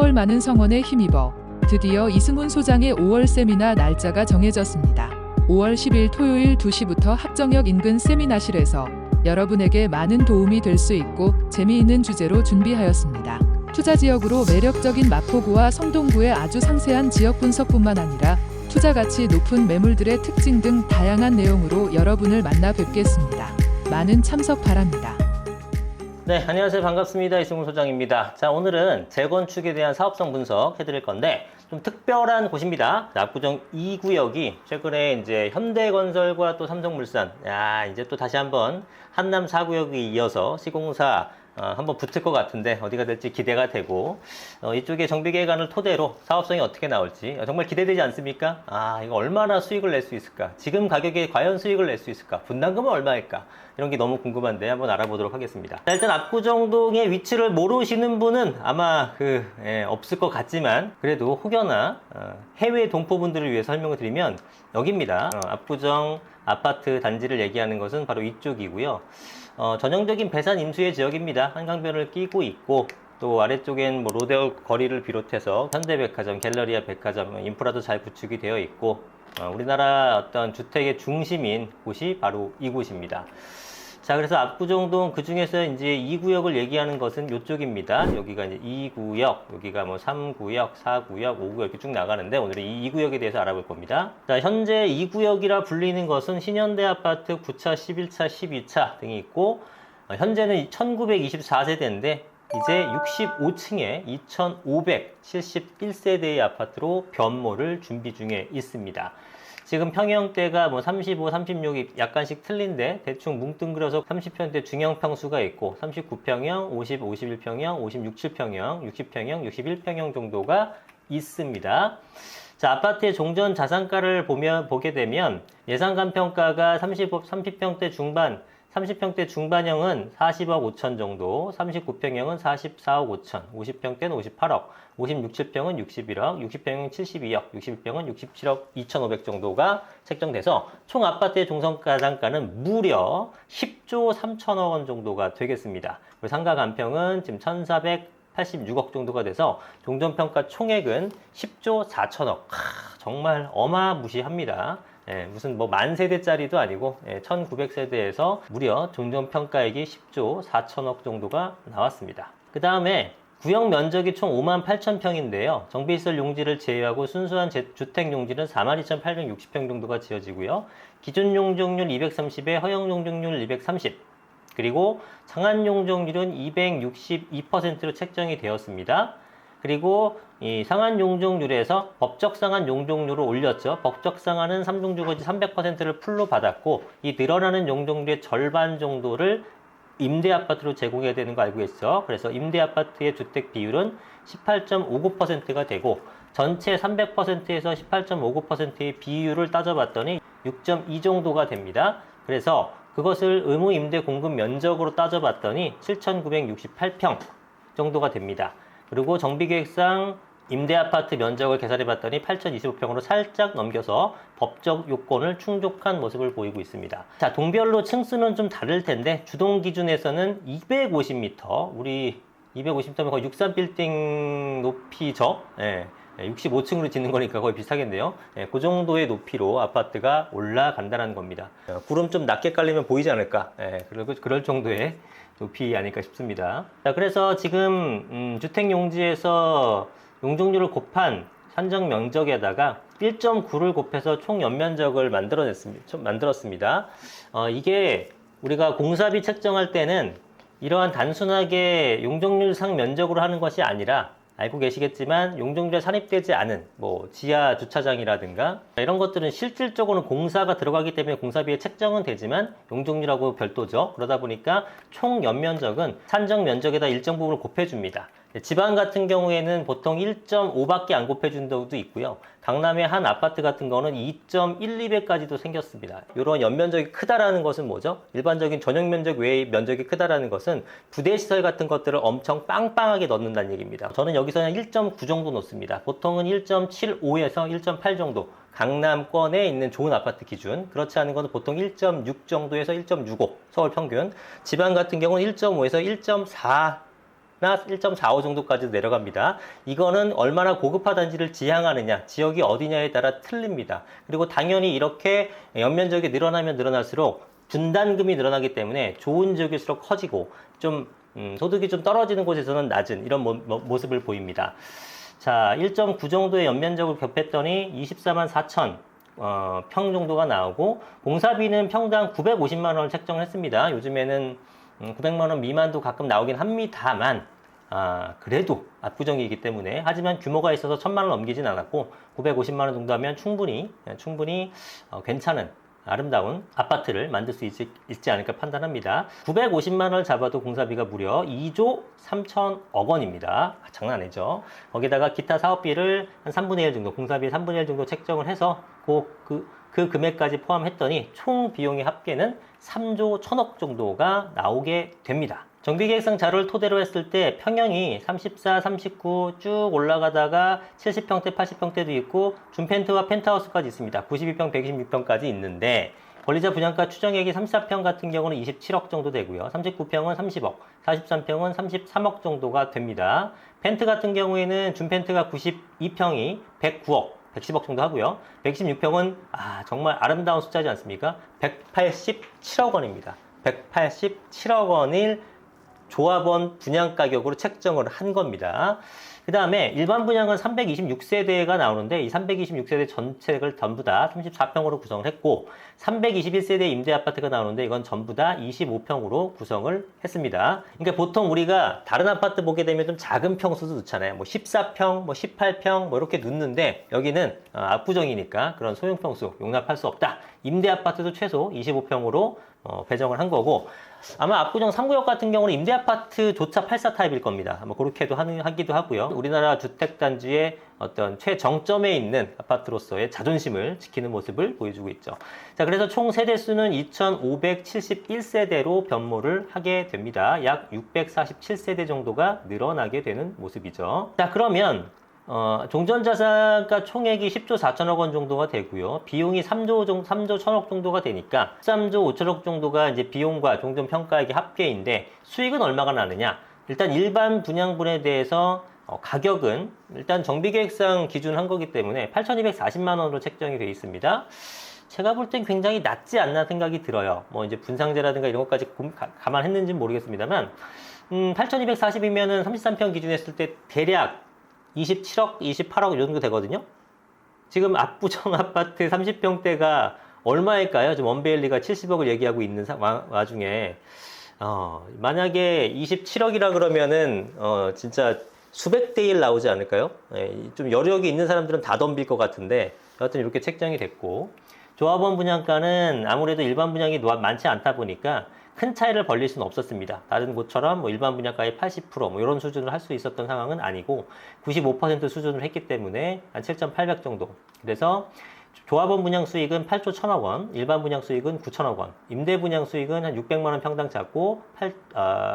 4월 많은 성원에 힘입어 드디어 이승훈 소장의 5월 세미나 날짜가 정해졌습니다. 5월 10일 토요일 2시부터 합정역 인근 세미나실에서 여러분에게 많은 도움이 될 수 있고 재미있는 주제로 준비하였습니다. 투자 지역으로 매력적인 마포구와 성동구의 아주 상세한 지역 분석뿐만 아니라 투자 가치 높은 매물들의 특징 등 다양한 내용으로 여러분을 만나 뵙겠습니다. 많은 참석 바랍니다. 네, 안녕하세요. 반갑습니다. 이승훈 소장입니다. 자, 오늘은 재건축에 대한 사업성 분석 해드릴 건데, 좀 특별한 곳입니다. 자, 압구정 2구역이 최근에 이제 현대건설과 또 삼성물산, 야, 이제 또 다시 한번 한남 4구역이 이어서 시공사 어, 한번 붙을 것 같은데 어디가 될지 기대가 되고 어, 이쪽에 정비 계획안을 토대로 사업성이 어떻게 나올지 어, 정말 기대되지 않습니까? 아 이거 얼마나 수익을 낼 수 있을까? 지금 가격에 과연 수익을 낼 수 있을까? 분담금은 얼마일까? 이런 게 너무 궁금한데 한번 알아보도록 하겠습니다. 자, 일단 압구정동의 위치를 모르시는 분은 아마 그 예, 없을 것 같지만 그래도 혹여나 어, 해외 동포분들을 위해 설명을 드리면 여기입니다. 어, 압구정 아파트 단지를 얘기하는 것은 바로 이쪽이고요. 어, 전형적인 배산 임수의 지역입니다. 한강변을 끼고 있고 또 아래쪽엔 뭐 로데오 거리를 비롯해서 현대백화점, 갤러리아 백화점, 인프라도 잘 구축이 되어 있고 어, 우리나라 어떤 주택의 중심인 곳이 바로 이곳입니다. 자, 그래서 압구정동 그 중에서 이제 2구역을 얘기하는 것은 이쪽입니다. 여기가 이제 2구역, 여기가 뭐 3구역, 4구역, 5구역 이렇게 쭉 나가는데 오늘은 이 2구역에 대해서 알아볼 겁니다. 자, 현재 2구역이라 불리는 것은 신현대 아파트 9차, 11차, 12차 등이 있고 어, 현재는 1924세대인데 이제 65층에 2571세대의 아파트로 변모를 준비 중에 있습니다. 지금 평형대가 뭐 35, 36이 약간씩 틀린데 대충 뭉뚱그려서 30평대 중형 평수가 있고 39평형, 50, 51평형, 56, 7평형, 60평형, 61평형 정도가 있습니다. 자, 아파트의 종전 자산가를 보면 보게 되면 예상 간 평가가 30, 30평대 중반 30평대 중반형은 40억 5천 정도, 39평형은 44억 5천, 50평대는 58억, 56, 7평은 61억, 60평은 72억, 61평은 67억 2,500 정도가 책정돼서 총 아파트의 종전가장가는 무려 10조 3천억 원 정도가 되겠습니다. 그리고 상가 간평은 지금 1,486억 정도가 돼서 종전평가 총액은 10조 4천억. 정말 어마무시합니다. 예, 무슨 뭐 만 세대짜리도 아니고 예, 1900세대에서 무려 종전평가액이 10조 4천억 정도가 나왔습니다. 그 다음에 구역 면적이 총 5만 8천 평인데요. 정비시설 용지를 제외하고 순수한 제- 주택 용지는 4만 2,860평 정도가 지어지고요. 기준 용적률 230에 허용 용적률 230. 그리고 상한 용적률은 262%로 책정이 되었습니다. 그리고 이 상한 용적률에서 법적 상한 용적률을 올렸죠. 법적 상한은 삼중주거지 300%를 풀로 받았고 이 늘어나는 용적률의 절반 정도를 임대 아파트로 제공해야 되는 거 알고 계시죠? 그래서 임대 아파트의 주택 비율은 18.59%가 되고 전체 300%에서 18.59%의 비율을 따져봤더니 6.2 정도가 됩니다. 그래서 그것을 의무 임대 공급 면적으로 따져봤더니 7,968평 정도가 됩니다. 그리고 정비계획상 임대 아파트 면적을 계산해 봤더니 8,025평으로 살짝 넘겨서 법적 요건을 충족한 모습을 보이고 있습니다. 자, 동별로 층수는 좀 다를 텐데 주동 기준에서는 250m, 우리 250m면 거의 63빌딩 높이죠. 예. 65층으로 짓는 거니까 거의 비슷하겠네요. 예, 그 정도의 높이로 아파트가 올라간다는 겁니다. 어, 구름 좀 낮게 깔리면 보이지 않을까? 예, 그리고 그럴 정도의 높이 아닐까 싶습니다. 자, 그래서 지금 음, 주택 용지에서 용적률을 곱한 산정 면적에다가 1.9를 곱해서 총 연면적을 만들어냈습니다. 좀 만들었습니다. 어, 이게 우리가 공사비 책정할 때는 이러한 단순하게 용적률상 면적으로 하는 것이 아니라 알고 계시겠지만 용적률에 산입되지 않은 뭐 지하 주차장이라든가 이런 것들은 실질적으로는 공사가 들어가기 때문에 공사비에 책정은 되지만 용적률하고 별도죠. 그러다 보니까 총 연면적은 산정 면적에다 일정 부분을 곱해줍니다. 지방 같은 경우에는 보통 1.5밖에 안 곱해준 데도 있고요. 강남의 한 아파트 같은 거는 2.12배까지도 생겼습니다. 이런 연면적이 크다라는 것은 뭐죠? 일반적인 전용 면적 외의 면적이 크다라는 것은 부대 시설 같은 것들을 엄청 빵빵하게 넣는다는 얘기입니다. 저는 여기서 는 1.9 정도 놓습니다. 보통은 1.75에서 1.8 정도. 강남권에 있는 좋은 아파트 기준 그렇지 않은 것은 보통 1.6 정도에서 1.65 서울 평균 지방 같은 경우는 1.5에서 1.4 1.45 정도까지 내려갑니다. 이거는 얼마나 고급화단지를 지향하느냐, 지역이 어디냐에 따라 틀립니다. 그리고 당연히 이렇게 연면적이 늘어나면 늘어날수록 분담금이 늘어나기 때문에 좋은 지역일수록 커지고 좀 음, 소득이 좀 떨어지는 곳에서는 낮은 이런 모, 모- 모 습을 보입니다. 자, 1.9 정도의 연면적을 겹했더니 24만 4천 어, 평 정도가 나오고 공사비는 평당 950만 원을 책정을 했습니다. 요즘에는 음, 900만 원 미만도 가끔 나오긴 합니다만 아, 그래도 압구정이기 때문에 하지만 규모가 있어서 1000만 원 넘기진 않았고 950만 원 정도 하면 충분히 예, 충분히 어, 괜찮은 아름다운 아파트를 만들 수 있지, 있지 않을까 판단합니다. 950만 원을 잡아도 공사비가 무려 2조 3천억 원입니다. 아, 장난 아니죠. 거기다가 기타 사업비를 한 3분의 1 정도, 공사비 3분의 1 정도 책정을 해서 그, 그, 그 금액까지 포함했더니 총 비용의 합계는 3조 1천억 정도가 나오게 됩니다. 정비계획상 자료를 토대로 했을 때 평형이 34, 39 쭉 올라가다가 70평대, 80평대도 있고 준펜트와 펜트하우스까지 있습니다. 92평, 126평까지 있는데 권리자 분양가 추정액이 34평 같은 경우는 27억 정도 되고요. 39평은 30억, 43평은 33억 정도가 됩니다. 펜트 같은 경우에는 준펜트가 92평이 109억, 110억 정도 하고요. 116평은 아, 정말 아름다운 숫자지 않습니까? 187억 원입니다. 187억 원을 조합원 분양 가격으로 책정을 한 겁니다. 그 다음에 일반 분양은 326세대가 나오는데 이 326세대 전체를 전부 다 34평으로 구성을 했고 321세대 임대 아파트가 나오는데 이건 전부 다 25평으로 구성을 했습니다. 그러니까 보통 우리가 다른 아파트 보게 되면 좀 작은 평수도 넣잖아요. 뭐 14평, 뭐 18평 뭐 이렇게 넣는데 여기는 어, 압구정이니까 그런 소형 평수 용납할 수 없다. 임대 아파트도 최소 25평으로 어, 배정을 한 거고 아마 압구정 3구역 같은 경우는 임대 아파트조차 84 타입일 겁니다. 뭐 그렇게도 하는, 하기도 하고요. 우리나라 주택 단지의 어떤 최정점에 있는 아파트로서의 자존심을 지키는 모습을 보여주고 있죠. 자, 그래서 총 세대 수는 2,571세대로 변모를 하게 됩니다. 약 647세대 정도가 늘어나게 되는 모습이죠. 자, 그러면 어, 종전자산가 총액이 10조 4천억 원 정도가 되고요. 비용이 3조 정 3조 1천억 정도가 되니까 13조 5천억 정도가 이제 비용과 종전 평가액의 합계인데 수익은 얼마가 나느냐? 일단 일반 분양분에 대해서 어, 가격은 일단 정비계획상 기준한 거기 때문에 8,240만 원으로 책정이 되어 있습니다. 제가 볼 땐 굉장히 낮지 않나 생각이 들어요. 뭐 이제 분상제라든가 이런 것까지 감안했는지는 모르겠습니다만, 음, 8,240이면은 33평 기준 했을 때 대략 27억, 28억 이 정도 되거든요. 지금 압구정 아파트 30평대가 얼마일까요? 지금 원베일리가 70억을 얘기하고 있는 사- 와, 와중에 어, 만약에 27억이라 그러면은 어, 진짜 수백 대1 나오지 않을까요? 예, 좀 여력이 있는 사람들은 다 덤빌 것 같은데 여하튼 이렇게 책정이 됐고 조합원 분양가는 아무래도 일반 분양이 노- 많지 않다 보니까 큰 차이를 벌릴 수는 없었습니다. 다른 곳처럼 뭐 일반 분양가의 80%뭐 이런 수준을 할 수 있었던 상황은 아니고 95% 수준을 했기 때문에 한 7,800 정도. 그래서 조합원 분양 수익은 8조 1천억 원, 일반 분양 수익은 9천억 원, 임대 분양 수익은 한 600만 원 평당 잡고 8,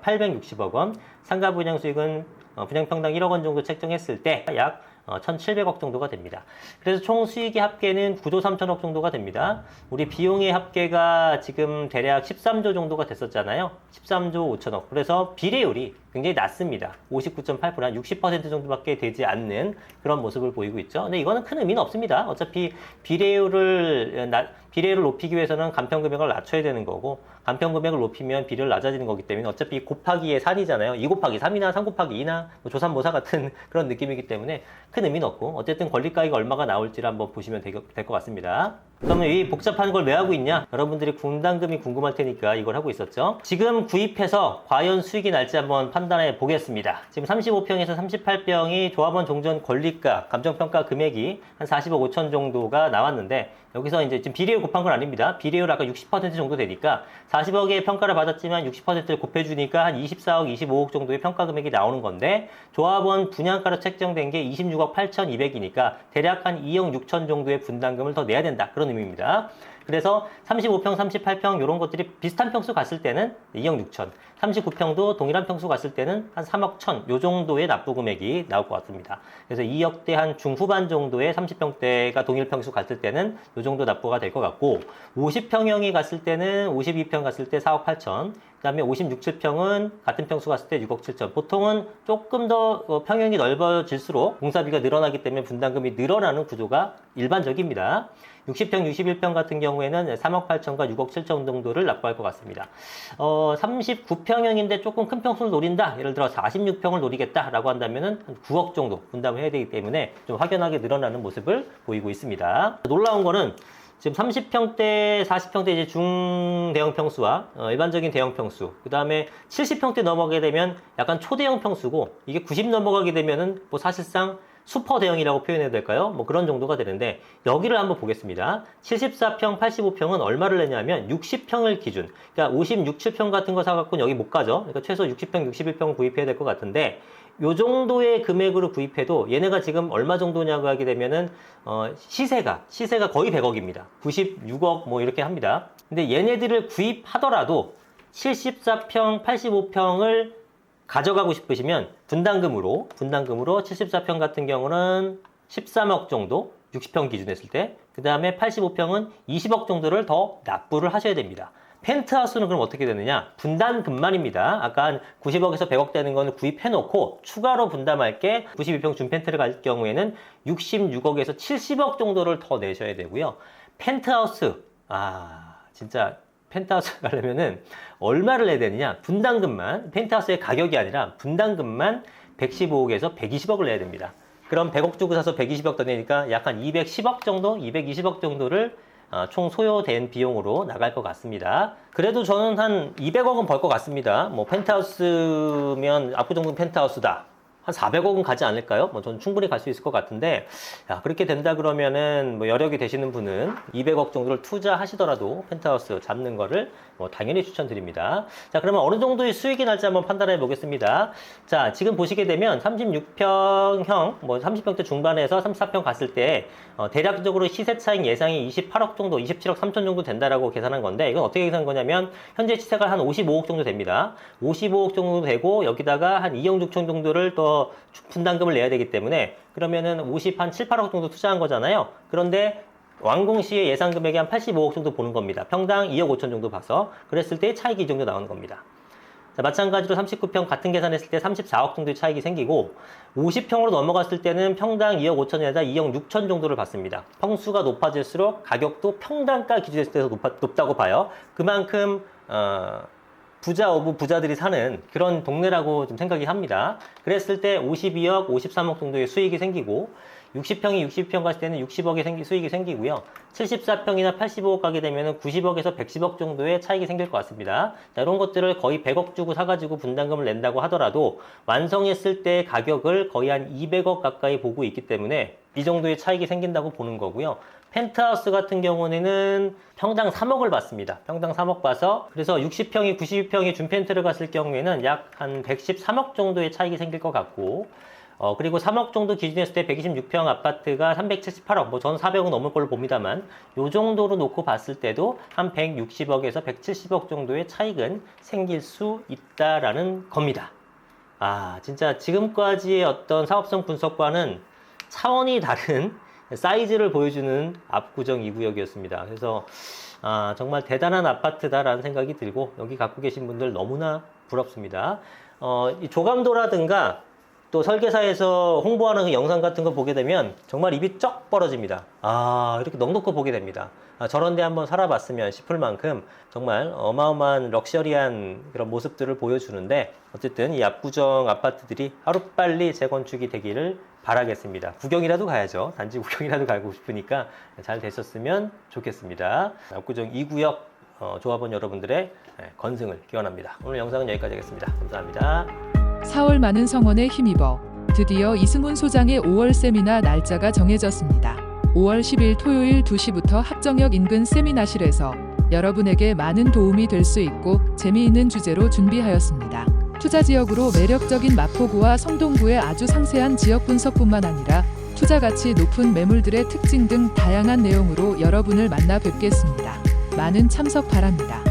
860억 원, 상가 분양 수익은 어, 분양 평당 1억 원 정도 책정했을 때 약 1,700억 정도가 됩니다. 그래서 총 수익의 합계는 9조 3천억 정도가 됩니다. 우리 비용의 합계가 지금 대략 13조 정도가 됐었잖아요. 13조 5천억. 그래서 비례율이 굉장히 낮습니다. 59.8%, 한 60% 정도밖에 되지 않는 그런 모습을 보이고 있죠. 근데 이거는 큰 의미는 없습니다. 어차피 비례율을, 나- 비례율을 높이기 위해서는 간편 금액을 낮춰야 되는 거고, 간편 금액을 높이면 비례율 낮아지는 거기 때문에 어차피 곱하기의 3이잖아요. 2 곱하기 3이나 3 곱하기 2나 뭐 조삼모사 같은 그런 느낌이기 때문에 큰 의미는 없고, 어쨌든 권리가액이 얼마가 나올지를 한번 보시면 될 것 같습니다. 그러면 이 복잡한 걸 왜 하고 있냐? 여러분들이 분담금이 궁금할 테니까 이걸 하고 있었죠. 지금 구입해서 과연 수익이 날지 한번 판단해 보겠습니다. 지금 35평에서 38평이 조합원 종전 권리가, 감정평가 금액이 한 40억 5천 정도가 나왔는데 여기서 이제 지금 비례율 곱한 건 아닙니다. 비례율 아까 60% 정도 되니까 40억의 평가를 받았지만 60%를 곱해 주니까 한 24억, 25억 정도의 평가 금액이 나오는 건데 조합원 분양가로 책정된 게 26억 8,200이니까 대략 한 2억 6천 정도의 분담금을 더 내야 된다. 그런 의미입니다. 그래서 35평, 38평 이런 것들이 비슷한 평수 갔을 때는 2억 6천, 39평도 동일한 평수 갔을 때는 한 3억 1천 요 정도의 납부 금액이 나올 것 같습니다. 그래서 2억대 한 중후반 정도의 30평대가 동일 평수 갔을 때는 요 정도 납부가 될 것 같고 50평형이 갔을 때는 52평 갔을 때 4억 8천, 그다음에 56, 7평은 같은 평수 갔을 때 6억 7천. 보통은 조금 더 어, 평형이 넓어질수록 공사비가 늘어나기 때문에 분담금이 늘어나는 구조가 일반적입니다. 60평, 61평 같은 경우에는 3억 8천과 6억 7천 정도를 납부할 것 같습니다. 어, 39평 형인데 조금 큰 평수를 노린다. 예를 들어 46평을 노리겠다라고 한다면은 한 9억 정도 분담을 해야 되기 때문에 좀 확연하게 늘어나는 모습을 보이고 있습니다. 놀라운 거는 지금 30평대, 40평대 이제 중대형 평수와 어, 일반적인 대형 평수, 그 다음에 70평대 넘어가게 되면 약간 초대형 평수고 이게 90 넘어가게 되면은 뭐 사실상 슈퍼 대형이라고 표현해야 될까요? 뭐 그런 정도가 되는데 여기를 한번 보겠습니다. 74평, 85평은 얼마를 내냐면 60평을 기준. 그러니까 56, 7평 같은 거 사갖고는 여기 못 가죠. 그러니까 최소 60평, 61평 구입해야 될 것 같은데 요 정도의 금액으로 구입해도 얘네가 지금 얼마 정도냐고 하게 되면은 어, 시세가 시세가 거의 100억입니다. 96억 뭐 이렇게 합니다. 근데 얘네들을 구입하더라도 74평, 85평을 가져가고 싶으시면 분담금으로 분담금으로 74평 같은 경우는 13억 정도 60평 기준 했을 때 그 다음에 85평은 20억 정도를 더 납부를 하셔야 됩니다. 펜트하우스는 그럼 어떻게 되느냐? 분담금만입니다. 아까 한 90억에서 100억 되는 거는 구입해놓고 추가로 분담할 게 92평 준펜트를 갈 경우에는 66억에서 70억 정도를 더 내셔야 되고요. 펜트하우스, 아, 진짜 펜트하우스 가려면은 얼마를 내야 되느냐? 분담금만, 펜트하우스의 가격이 아니라 분담금만 115억에서 120억을 내야 됩니다. 그럼 100억 주고 사서 120억 더 내니까 약 한 210억 정도, 220억 정도를 어, 총 소요된 비용으로 나갈 것 같습니다. 그래도 저는 한 200억은 벌 것 같습니다. 뭐 펜트하우스면 압구정동 펜트하우스다. 한 400억은 가지 않을까요? 뭐 저는 충분히 갈 수 있을 것 같은데 야, 그렇게 된다 그러면은 뭐 여력이 되시는 분은 200억 정도를 투자하시더라도 펜트하우스 잡는 거를 뭐 당연히 추천드립니다. 자, 그러면 어느 정도의 수익이 날지 한번 판단해 보겠습니다. 자, 지금 보시게 되면 36평형, 뭐 30평대 중반에서 34평 갔을 때 어, 대략적으로 시세 차익 예상이 28억 정도, 27억 3천 정도 된다라고 계산한 건데 이건 어떻게 계산한 거냐면 현재 시세가 한 55억 정도 됩니다. 55억 정도 되고 여기다가 한 2억 6천 정도를 또 분담금을 내야 되기 때문에 그러면은 50, 한 7, 8억 정도 투자한 거잖아요. 그런데 완공 시에 예상 금액이 한 85억 정도 보는 겁니다. 평당 2억 5천 정도 봐서 그랬을 때 차익이 이 정도 나오는 겁니다. 자, 마찬가지로 39평 같은 계산했을 때 34억 정도의 차익이 생기고 50평으로 넘어갔을 때는 평당 2억 5천에다 2억 6천 정도를 받습니다. 평수가 높아질수록 가격도 평당가 기준에서 높아, 높다고 봐요. 그만큼 어, 부자 오브 부자들이 사는 그런 동네라고 좀 생각이 합니다. 그랬을 때 52억, 53억 정도의 수익이 생기고 60평이 60평 갔을 때는 60억의 생기, 수익이 생기고요. 74평이나 85억 가게 되면 90억에서 110억 정도의 차익이 생길 것 같습니다. 자, 이런 것들을 거의 100억 주고 사가지고 분담금을 낸다고 하더라도 완성했을 때 가격을 거의 한 200억 가까이 보고 있기 때문에 이 정도의 차익이 생긴다고 보는 거고요. 펜트하우스 같은 경우에는 평당 3억을 받습니다. 평당 3억 봐서 그래서 60평이 92평이 준펜트를 갔을 경우에는 약 한 113억 정도의 차익이 생길 것 같고 어, 그리고 3억 정도 기준했을 때 126평 아파트가 378억, 뭐 저는 400억 넘을 걸로 봅니다만, 요 정도로 놓고 봤을 때도 한 160억에서 170억 정도의 차익은 생길 수 있다라는 겁니다. 아, 진짜 지금까지의 어떤 사업성 분석과는 차원이 다른 사이즈를 보여주는 압구정 2구역이었습니다. 그래서 아, 정말 대단한 아파트다라는 생각이 들고 여기 갖고 계신 분들 너무나 부럽습니다. 어, 이 조감도라든가 또 설계사에서 홍보하는 그 영상 같은 거 보게 되면 정말 입이 쩍 벌어집니다. 아, 이렇게 넉넉히 보게 됩니다. 아, 저런 데 한번 살아봤으면 싶을 만큼 정말 어마어마한 럭셔리한 그런 모습들을 보여주는데 어쨌든 이 압구정 아파트들이 하루빨리 재건축이 되기를 바라겠습니다. 구경이라도 가야죠. 단지 구경이라도 가고 싶으니까 잘 되셨으면 좋겠습니다. 압구정 2구역 어, 조합원 여러분들의 네, 건승을 기원합니다. 오늘 영상은 여기까지 하겠습니다. 감사합니다. 4월 많은 성원에 힘입어 드디어 이승훈 소장의 5월 세미나 날짜가 정해졌습니다. 5월 10일 토요일 2시부터 합정역 인근 세미나실에서 여러분에게 많은 도움이 될 수 있고 재미있는 주제로 준비하였습니다. 투자 지역으로 매력적인 마포구와 성동구의 아주 상세한 지역 분석뿐만 아니라 투자 가치 높은 매물들의 특징 등 다양한 내용으로 여러분을 만나 뵙겠습니다. 많은 참석 바랍니다.